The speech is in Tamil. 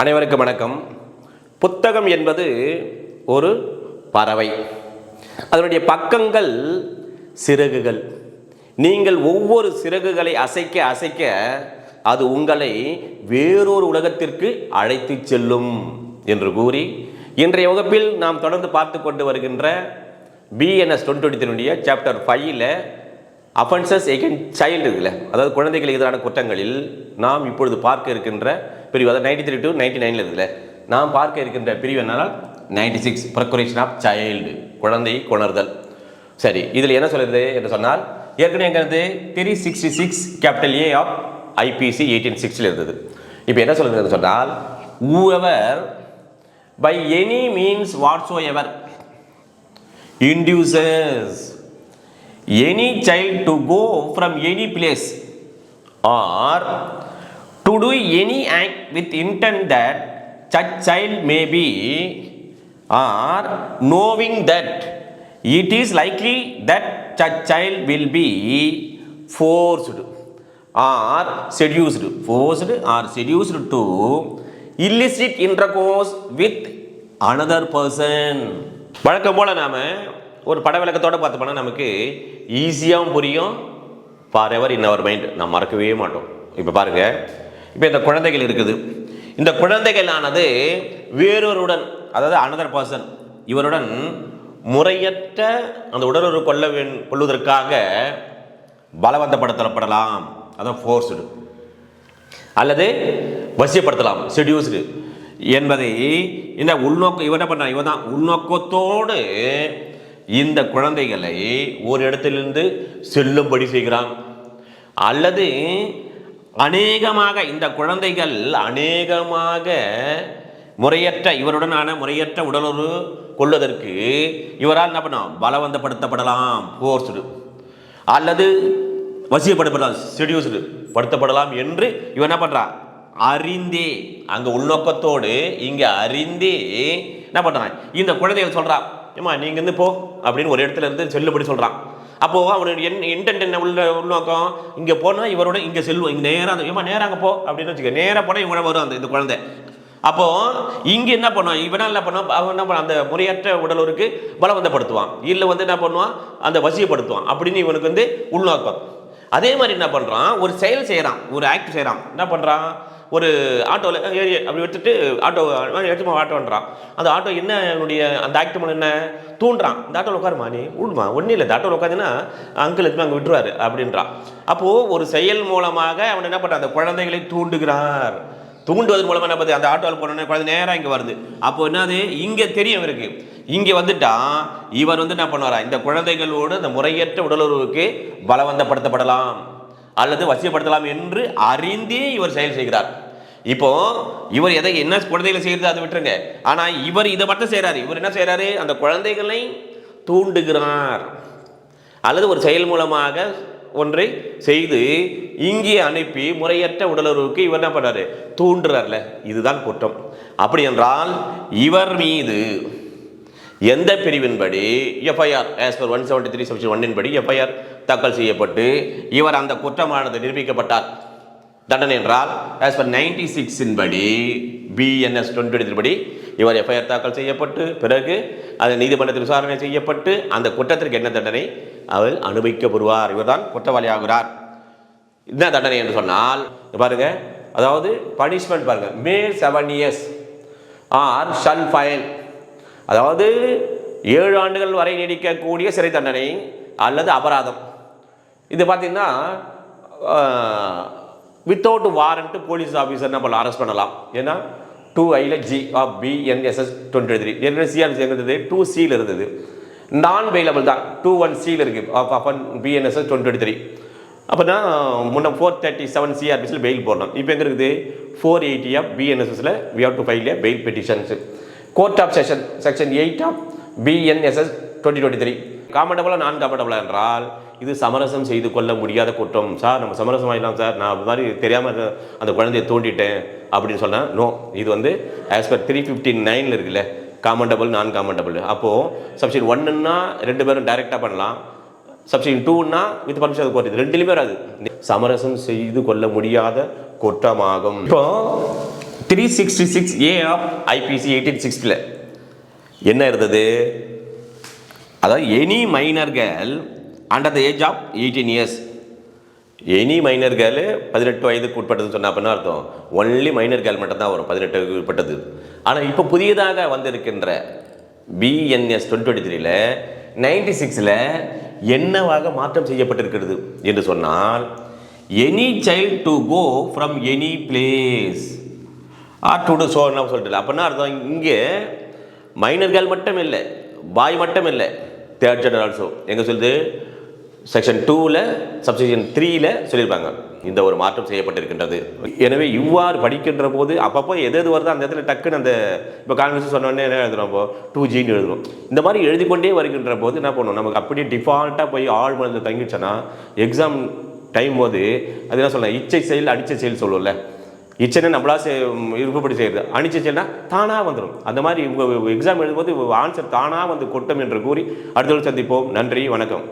அனைவருக்கும் வணக்கம். புத்தகம் என்பது ஒரு பறவை. அதனுடைய பக்கங்கள் சிறகுகள். நீங்கள் ஒவ்வொரு சிறகுகளை அசைக்க அசைக்க அது உங்களை வேறொரு உலகத்திற்கு அழைத்து செல்லும் என்று கூறி இன்றைய வகுப்பில் நாம் தொடர்ந்து பார்த்து கொண்டு வருகின்ற பிஎன்எஸ் டுவெண்ட்டி சாப்டர் ஃபைவ்ல அஃபென்சஸ் எகென் சைல்டு இதில் அதாவது குழந்தைகளுக்கு எதிரான குற்றங்களில் நாம் இப்பொழுது பார்க்க இருக்கின்ற பிரிவு அதாவது நைன்டி த்ரீ டு நைன்டி நைனில் இருக்குல்ல நாம் பார்க்க இருக்கின்ற பிரிவு என்னன்னா ninety six procuration of child குழந்தை கொணர்தல். சரி இதில் என்ன சொல்கிறது என்று சொன்னால் ஏற்கனவே எங்கிறது three sixty six capital A of IPC eighteen சிக்ஸ்டில் இருந்தது. இப்போ என்ன சொல்கிறதுன்னு சொன்னால் whoever by any means whatsoever induces any child to go from any place or to do any act with intent that such child may be or knowing that it is likely that such child will be forced or seduced forced or seduced to illicit intercourse with another person வழக்கம் போல் நாம் ஒரு பட விளக்கத்தோடு பார்த்தோம்னா நமக்கு ஈஸியாகவும் புரியும் for ever in our mind நான் மறக்கவே மாட்டோம் இப்போ பாருங்கள் இப்போ இந்த குழந்தைகள் இருக்குது. இந்த குழந்தைகளானது வேறொருடன் அதாவது அனதர் பர்சன் இவருடன் முறையற்ற அந்த உடலுறவு கொள்ள வேண் கொள்வதற்காக பலவந்தப்படுத்தப்படலாம். அதான் ஃபோர்ஸ்டு அல்லது வசியப்படுத்தலாம் செடியூஸ்டு என்பதை இந்த உள்நோக்கம் இவன் என்ன பண்ணான் இவன் தான் உள்நோக்கத்தோடு இந்த குழந்தைகளை ஒரு இடத்திலிருந்து செல்லும்படி செய்கிறான். அல்லது அநேகமாக இந்த குழந்தைகள் அநேகமாக முறையற்ற இவருடனான முறையற்ற உடலுறு கொள்வதற்கு இவரால் என்ன பண்ணலாம்? பலவந்தப்படுத்தப்படலாம் ஃபோர்ஸ்டு அல்லது வசியப்படுத்தப்படலாம் செடியூஸ்டு படுத்தப்படலாம் என்று இவர் என்ன பண்ணுறான் அறிந்தே அங்கே உள்நோக்கத்தோடு இங்கே அறிந்தே என்ன பண்ணுறான் இந்த குழந்தைகள் சொல்கிறான் ஏமா நீங்கள் இருந்து போ அப்படின்னு ஒரு இடத்துல இருந்து செல்லுபடி சொல்கிறான் அப்போது அவனுடைய என் இன்டென்ட் என்ன உள்ள உள்நோக்கம்? இங்கே போனால் இவரோட இங்கே செல்வோம். இங்கே நேராக அந்த ஏமா நேராக அங்கே போ அப்படின்னு வச்சுக்க நேராக போனால் இவங்க வரும் அந்த இந்த குழந்தை. அப்போது இங்கே என்ன பண்ணுவான் இவனால் என்ன பண்ணுவான் அவன் என்ன பண்ணுவான் அந்த முறையற்ற உடலுக்கு பலவந்தப்படுத்துவான். இல்லை வந்து என்ன பண்ணுவான்? அந்த வசியப்படுத்துவான். அப்படின்னு இவனுக்கு வந்து உள்நோக்கம். அதே மாதிரி என்ன பண்ணுறான் ஒரு செயல் செய்கிறான் ஒரு ஆக்ட் செய்கிறான் என்ன பண்ணுறான் ஒரு ஆட்டோவில் ஏறி அப்படி எடுத்துட்டு ஆட்டோ எடுத்து ஆட்டோன்றான் அந்த ஆட்டோ என்ன என்னுடைய அந்த ஆக்ட் மூலம் என்ன? தூண்டுறான். இந்த ஆட்டோவில் உட்காருமா நீ? விடுமா ஒன்றும் இல்லை. இந்த ஆட்டோவில் உட்காந்துன்னா அங்கிள் எதுவுமே அங்கே விட்டுருவாரு அப்படின்றான். அப்போது ஒரு செயல் மூலமாக அவன் என்ன பண்ணுறான் அந்த குழந்தைகளை தூண்டுகிறார். தூண்டுவதன் மூலமாக என்ன பண்ணுது? அந்த ஆட்டோவில் போனோன்னே குழந்தை நேராக இங்கே வருது. அப்போ என்னது? இங்கே தெரியும் இவருக்கு. இங்கே வந்துட்டா இவர் வந்து என்ன பண்ணுவாரா? இந்த குழந்தைகளோடு இந்த முறையற்ற உடலுறவுக்கு பலவந்தப்படுத்தப்படலாம் அல்லது வசியப்படுத்தலாம் என்று அறிந்தே இவர் செயல் செய்கிறார். இப்போ இவர் எதை என்ன குழந்தைகளை செய்கிறது அதை விட்டுருங்க. ஆனால் இவர் இதை மட்டும் செய்கிறாரு இவர் என்ன செய்கிறாரு அந்த குழந்தைகளை தூண்டுகிறார். அல்லது ஒரு செயல் மூலமாக ஒன்றை செய்து இங்கே அனுப்பி முறையற்ற உடலுறவுக்கு இவர் என்ன பண்ணுறாரு தூண்டுறார்ல. இதுதான் குற்றம். அப்படி என்றால் இவர் மீது எந்த பிரிவின்படி FIR as per one seventy three section ஒன்னின்படி FIR தாக்கல் செய்யப்பட்டு இவர் அந்த குற்றமானது நிரூபிக்கப்பட்டார். தண்டனை என்றால் ஆஸ் பர் நைன்டி சிக்ஸின் படி பிஎன்எஸ் டுவெண்ட்டி படி இவர் எஃப்ஐஆர் தாக்கல் செய்யப்பட்டு பிறகு அது நீதிமன்றத்தில் விசாரணை செய்யப்பட்டு அந்த குற்றத்திற்கு என்ன தண்டனை? அவர் அனுபவிக்கப்படுவார். இவர்தான் குற்றவாளி ஆகிறார் என்ன தண்டனை என்று சொன்னால் பாருங்க அதாவது பனிஷ்மெண்ட் பாருங்க. May seven years or shall fine அதாவது ஏழு ஆண்டுகள் வரை நீடிக்கக்கூடிய சிறை தண்டனை அல்லது அபராதம். இது பார்த்தீங்கன்னா வித்தவுட் வாரண்ட்டு போலீஸ் ஆஃபீஸர் நம்மளை அரெஸ்ட் பண்ணலாம். ஏன்னா two ஐல G of BNSS twenty three ஏற்கனவே சிஆர்சி இருந்தது? டூ சியில் இருந்தது. நான் வெயிலபிள் தான். டூ ஒன் சியில் இருக்குது ஆஃப் அப்பன் பிஎன்எஸ்எஸ் டுவெண்ட்டி த்ரீ அப்போனா முன்ன ஃபோர் தேர்ட்டி செவன் சிஆர்பிஎஸ்ல பெயில் போடணும். இப்போ எங்கே இருக்குது? Four eighty of பிஎன்எஸ்எஸில் we have to file bail petitions court of session section eight of BNSS twenty twenty three காமெண்டபுளாக நான் காமெண்டபுளாக என்றால் இது சமரசம் செய்து கொள்ள முடியாத குற்றம். சார் நம்ம சமரசம் ஆகிடலாம் சார். நான் அது மாதிரி தெரியாமல் அந்த குழந்தைய தூண்டிட்டேன் அப்படின்னு சொன்னால் நோ இது வந்து ஆஸ் பர் த்ரீ ஃபிஃப்டி நைனில் இருக்குல்ல. காமெண்டபுள் நான் காமெண்டபுள் அப்போது சப்ஷன் ஒன்றுன்னா ரெண்டு பேரும் டைரெக்டாக பண்ணலாம். சப்ஷன் டூன்னா வித் பர்மிஷன் கோர்ட் இது ரெண்டுலேயுமே வராது. சமரசம் செய்து கொள்ள முடியாத குற்றமாகும். இப்போ three sixty six A of IPC eighteen சிக்ஸ்டியில் என்ன இருந்தது? அதாவது any minor girl under the age of eighteen years any minor girl பதினெட்டு வயதுக்கு உட்பட்டதுன்னு சொன்ன அப்படின்னா அர்த்தம்? ஒன்லி மைனர் கேர்ள் மட்டும்தான் வரும் பதினெட்டுக்கு உட்பட்டது. ஆனால் இப்போ புதியதாக வந்திருக்கின்ற பிஎன்எஸ் டுவெண்ட்டி டுவெண்ட்டி த்ரீல நைன்டி சிக்ஸில் என்னவாக மாற்றம் செய்யப்பட்டிருக்கிறது என்று சொன்னால் any child to go from any place or to do என்ன சொல்லிட்டு அப்படின்னா அர்த்தம்? இங்கே மைனர்கள் மட்டும் இல்லை பாய் மட்டும் இல்லை தேர்ட் ஜெண்டர் ஆல்சோ எங்கே சொல்லுது? செக்ஷன் டூவில் சப்செக்ஷன் த்ரீயில் சொல்லியிருப்பாங்க. இந்த ஒரு மாற்றம் செய்யப்பட்டிருக்கின்றது. எனவே இவ்வாறு படிக்கின்ற போது அப்பப்போ எது எது வருதோ அந்த இடத்துல டக்குன்னு அந்த இப்போ காங்கிரஸ் சொன்னோடனே என்ன எழுதுறோம் இப்போ? டூ ஜின்னு எழுதுவோம் இந்த மாதிரி எழுதி கொண்டே வருகின்ற போது என்ன பண்ணுவோம் நமக்கு அப்படியே டிஃபால்ட்டாக போய் ஆள் மருந்து தங்கிடுச்சோன்னா எக்ஸாம் டைம் போது அது என்ன சொல்லலாம் இச்சை செயல் அடிச்ச செயல் சொல்லுவோம்ல. இச்சனை நம்மளா செய் விருப்பப்படி செய்கிறது அணிச்ச செயல்னா தானாக வந்துடும் அந்த மாதிரி உங்கள் எக்ஸாம் எழுதும்போது ஆன்சர் தானாக வந்து கொட்டும் என்று கூறி அடுத்த சந்திப்போம். நன்றி வணக்கம்.